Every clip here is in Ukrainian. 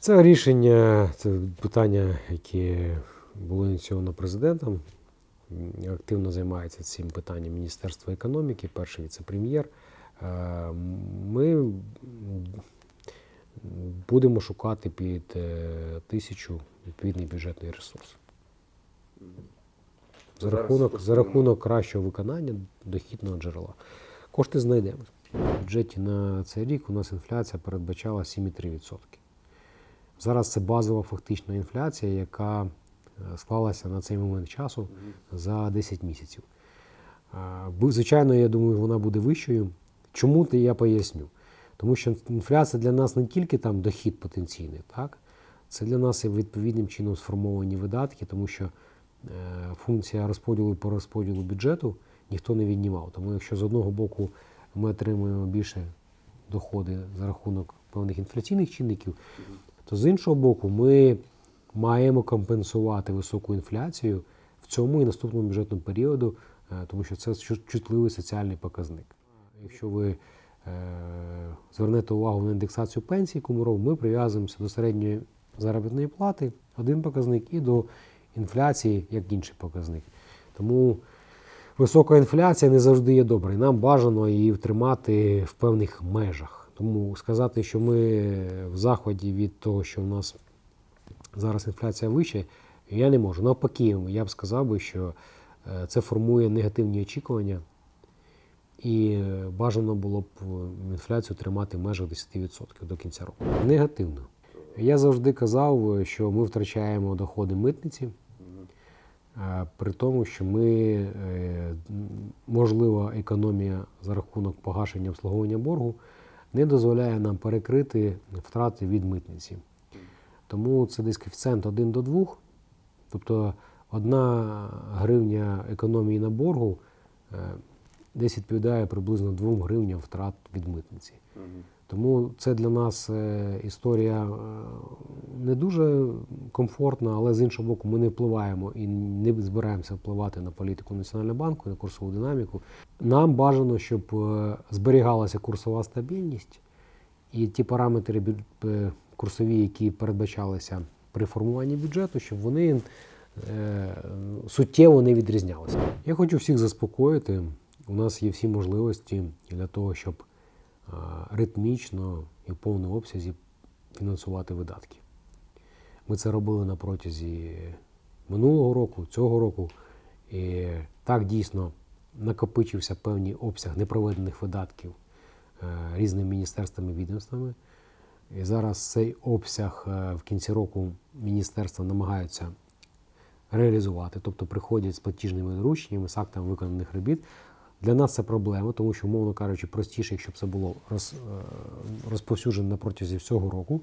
Це рішення, це питання, яке було ініційовано президентом. Активно займається цим питанням Міністерство економіки, перший віце-прем'єр. Е, Ми будемо шукати під е, тисячу відповідний бюджетний ресурс. За рахунок, за рахунок кращого виконання дохідного джерела. Кошти знайдемо. В бюджеті на цей рік у нас інфляція передбачала 7,3%. Зараз це базова фактична інфляція, яка е, склалася на цей момент часу за 10 місяців. Звичайно, я думаю, вона буде вищою. Чому то я поясню? Тому що інфляція для нас не тільки там дохід потенційний, так? це для нас і відповідним чином сформовані видатки, тому що е, функція розподілу по розподілу бюджету ніхто не віднімав. Тому якщо з одного боку ми отримуємо більше доходи за рахунок певних інфляційних чинників, то з іншого боку, ми маємо компенсувати високу інфляцію в цьому і наступному бюджетному періоду, е, тому що це чутливий соціальний показник. Якщо ви е, звернете увагу на індексацію пенсій, яку ми ми прив'язуємося до середньої заробітної плати, один показник, і до інфляції як інший показник. Тому висока інфляція не завжди є добре. І Нам бажано її втримати в певних межах. Тому сказати, що ми в заході від того, що в нас зараз інфляція вища, я не можу. Навпаки, я б сказав би, що е, це формує негативні очікування, і е, бажано було б е, інфляцію тримати в межах 10% до кінця року. Негативно. Я завжди казав, що ми втрачаємо доходи митниці. При тому, що ми, можлива економія за рахунок погашення обслуговування боргу не дозволяє нам перекрити втрати від митниці. Тому це десь коефіцієнт 1 до 2. Тобто одна гривня економії на боргу е, десь відповідає приблизно 2 гривням втрат від митниці. Тому це для нас е, історія е, не дуже комфортна, але з іншого боку, ми не впливаємо і не збираємося впливати на політику Національного банку, на курсову динаміку. Нам бажано, щоб е, зберігалася курсова стабільність і ті параметри курсові, які передбачалися при формуванні бюджету, щоб вони суттєво не відрізнялися. Я хочу всіх заспокоїти. У нас є всі можливості для того, щоб ритмічно і в повному обсязі фінансувати видатки. Ми це робили на протязі минулого року, цього року. І так дійсно накопичився певний обсяг непроведених видатків е, різними міністерствами відомствами. І зараз цей обсяг е, в кінці року міністерства намагаються реалізувати, тобто приходять з платіжними дорученнями, з актами виконаних робіт. Для нас це проблема, тому що, умовно кажучи, простіше, якщо б це було роз, е, розповсюджено на протязі всього року.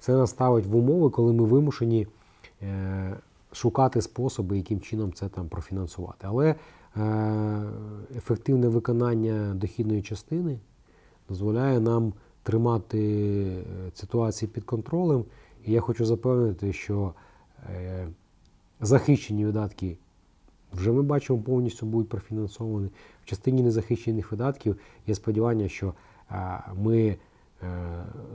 Це нас ставить в умови, коли ми вимушені е, шукати способи, яким чином це там профінансувати. Але е, ефективне виконання дохідної частини дозволяє нам тримати ситуацію під контролем. І я хочу запевнити, що захищені видатки вже ми бачимо повністю будуть профінансовані. В частині незахищених видатків є сподівання, що е, ми е,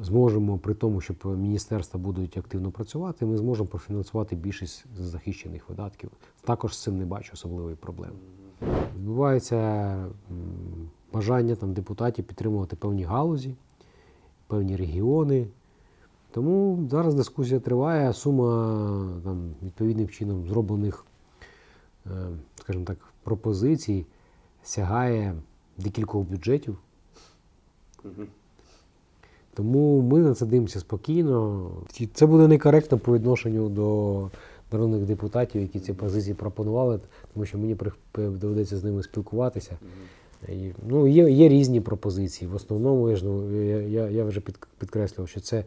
зможемо при тому, що міністерства будуть активно працювати, ми зможемо профінансувати більшість захищених видатків. Також з цим не бачу особливої проблеми. Відбувається бажання там, депутатів підтримувати певні галузі, певні регіони. Тому зараз дискусія триває, сума там, відповідним чином зроблених, скажімо так, пропозицій сягає декількох бюджетів. Тому ми на це дивимося спокійно. Це буде некоректно по відношенню до народних депутатів, які ці позиції пропонували, тому що мені доведеться з ними спілкуватися. І, ну, є, є різні пропозиції. В основному я, ну, я, я, вже під, підкреслював, що це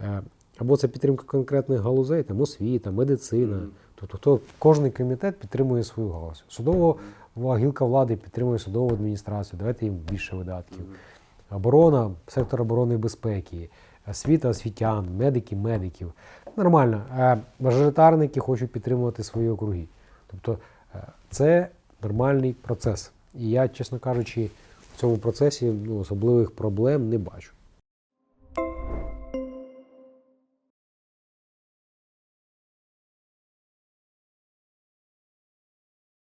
е, або це підтримка конкретних галузей, там освіта, медицина. Тобто хто, кожен комітет підтримує свою галузь. Судова гілка влади підтримує судову адміністрацію, давайте їм більше видатків. Оборона, сектор оборони і безпеки, освіта освітян, медики, медиків. Нормально. Е, Мажоритарники хочуть підтримувати свої округи. Тобто е, це нормальний процес. І я, чесно кажучи, в цьому процесі ну, особливих проблем не бачу.